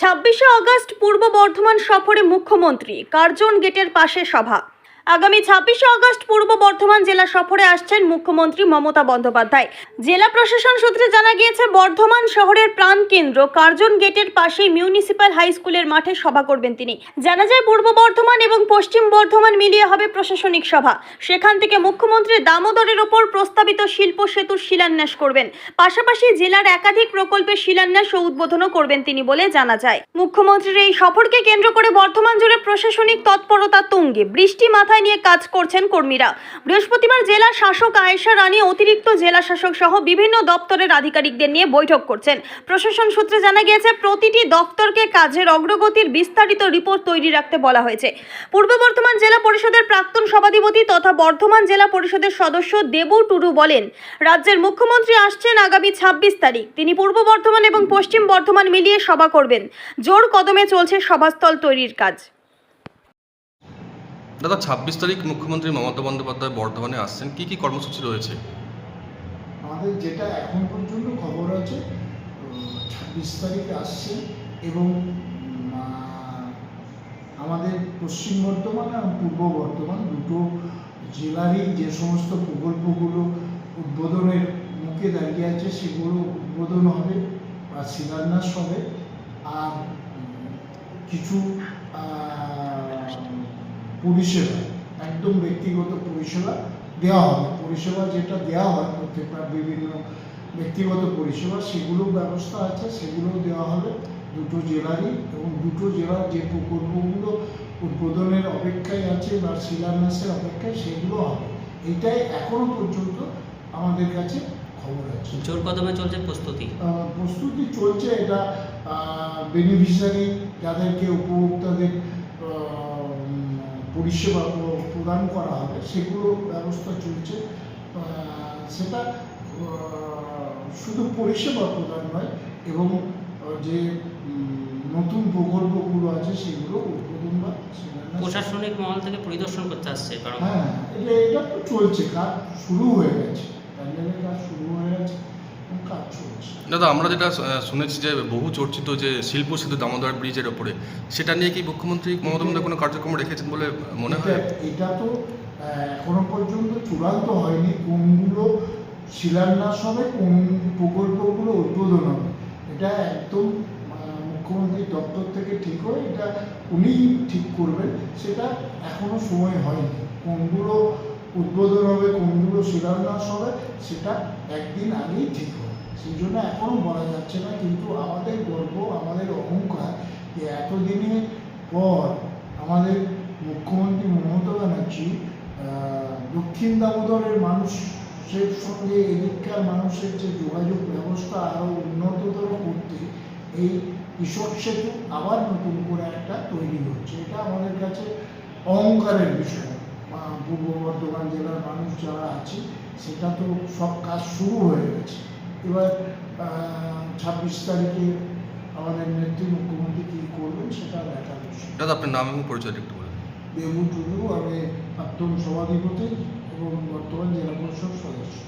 ছাব্বিশে অগস্ট পূর্ব বর্ধমান সফরে মুখ্যমন্ত্রী কার্জন গেটের পাশে সভা। আগামী ছাব্বিশে অগস্ট পূর্ব বর্ধমান জেলা সফরে আসছেন মুখ্যমন্ত্রী মমতা বন্দ্যোপাধ্যায়। জেলা প্রশাসন সূত্রে জানা গিয়েছে, বর্ধমান শহরের প্রাণকেন্দ্র কার্জন গেটের পাশেই মিউনিসিপ্যাল হাই স্কুলের মাঠে সভা করবেন তিনি। জানা যায়, পূর্ব বর্ধমান এবং পশ্চিম বর্ধমান মিলিয়ে হবে প্রশাসনিক সভা। সেখান থেকে মুখ্যমন্ত্রী দামোদরের ওপর প্রস্তাবিত শিল্প সেতুর শিলান্যাস করবেন। পাশাপাশি জেলার একাধিক প্রকল্পের শিলান্যাস ও উদ্বোধনও করবেন তিনি বলে জানা যায়। মুখ্যমন্ত্রীর এই সফরকে কেন্দ্র করে বর্ধমান জুড়ে প্রশাসনিক তৎপরতা তুঙ্গে, বৃষ্টি মাথায় নিয়ে কাজ করছেন কর্মীরা। বৃহস্পতিবার জেলা শাসক আয়েশা রানী, অতিরিক্ত জেলা শাসক সহ বিভিন্ন দপ্তরের আধিকারিকদের নিয়ে বৈঠক করছেন। প্রশাসন সূত্রে জানা গিয়েছে, প্রতিটি দপ্তরকে কাজের অগ্রগতির বিস্তারিত রিপোর্ট তৈরি রাখতে বলা হয়েছে। পূর্ব বর্ধমান জেলা পরিষদের প্রাক্তন সভাধিপতি তথা বর্ধমান জেলা পরিষদের সদস্য দেবু টুডু বলেন, রাজ্যের মুখ্যমন্ত্রী আসছেন আগামী ছাব্বিশ তারিখ। তিনি পূর্ব বর্ধমান এবং পশ্চিম বর্ধমান মিলিয়ে সভা করবেন। জোর কদমে চলছে সভাস্থল তৈরির কাজ। দাদা, ছাব্বিশ তারিখ মুখ্যমন্ত্রী মমতা বন্দ্যোপাধ্যায় বর্ধমানে আসছেন। কি কি কর্মসূচি রয়েছে? আমাদের যেটা এখন পর্যন্ত খবর আছে ছাব্বিশ তারিখে আসছে এবং আমাদের পশ্চিম বর্ধমান এবং পূর্ব বর্ধমান দুটো জেলারই যে সমস্ত প্রকল্পগুলো উদ্বোধনের মুখে দাঁড়িয়ে আছে, সেগুলো উদ্বোধন হবে বা শিলান্যাস হবে। আর কিছু পরিষেবা একদম ব্যক্তিগত পরিষেবা দেওয়া হবে পরিষেবা যেটা দেওয়া হয় প্রত্যেকটা বিভিন্ন ব্যক্তিগত পরিষেবা সেগুলো ব্যবস্থা আছে সেগুলো দেওয়া হবে দুটো জেলারই এবং দুটো জেলার যে প্রকল্পগুলো উদ্বোধনের অপেক্ষায় আছে বা শিলান্যাসের অপেক্ষায় সেগুলো হবে। এটাই এখনও পর্যন্ত আমাদের কাছে খবর আছে। জোর কদমে চলছে প্রস্তুতি? প্রস্তুতি চলছে এটা বেনিফিশিয়ারি যাদেরকে উপভোক্তাদের আহ, উম, পরিষেবা প্রদান করা হবে সেগুলো ব্যবস্থা চলছে। সেটা শুধু পরিষেবা প্রদান নয় এবং যে নতুন প্রকল্পগুলো আছে সেগুলো উদ্বোধন বা প্রশাসনিক মহল থেকে পরিদর্শন করতে আসছে কারণ হ্যাঁ এটা এটা তো চলছে কাজ শুরু হয়ে গেছে। প্যান্ডেলের কাজ শুরু হয়ে গেছে এবং কাজ চলছে দাদা আমরা যেটা শুনেছি যে বহু চর্চিত যে শিল্প সেতু দামোদর ব্রিজের ওপরে সেটা নিয়ে কি মুখ্যমন্ত্রী মমতা বন্দ্যোপাধ্যায় কোনো কার্যক্রম রেখেছেন বলে মনে হয়? এটা- তো এখনও পর্যন্ত চূড়ান্ত হয়নি। কোনগুলো শিলান্যাস হবে কোন প্রকল্পগুলো উদ্বোধন হবে এটা একদম আহ, মুখ্যমন্ত্রীর দপ্তর থেকে ঠিক হয় এটা উনি ঠিক করবেন। সেটা এখনও সময় হয়নি। কোনগুলো উদ্বোধন হবে কোনগুলো শিলান্যাস হবে সেটা একদিন আগেই ঠিক হবে। সেই জন্য এখনও বলা যাচ্ছে না, কিন্তু আমাদের গর্ব, আমাদের অহংকার যে এতদিনের পর আমাদের মুখ্যমন্ত্রী মমতা ব্যানার্জি দক্ষিণ দামোদরের মানুষের সঙ্গে এদিককার মানুষের যে যোগাযোগ ব্যবস্থা আরও উন্নততর করতে এই কৃষক সেতু আবার নতুন করে একটা তৈরি হচ্ছে। এটা আমাদের কাছে অহংকারের বিষয়। পূর্ব বর্ধমান জেলার মানুষ যারা আছে, সেটা তো সব কাজ শুরু হয়ে গেছে। এবার ছাব্বিশ তারিখে আমাদের নেত্রী মুখ্যমন্ত্রী কী করবেন সেটা দেখা বিষয়। দাদা আপনার নাম এবং পরিচয় একটু বলুন। দেবু টুডু আমি প্রাক্তন সভাধিপতি এবং বর্তমান জেলা পরিষদ সদস্য।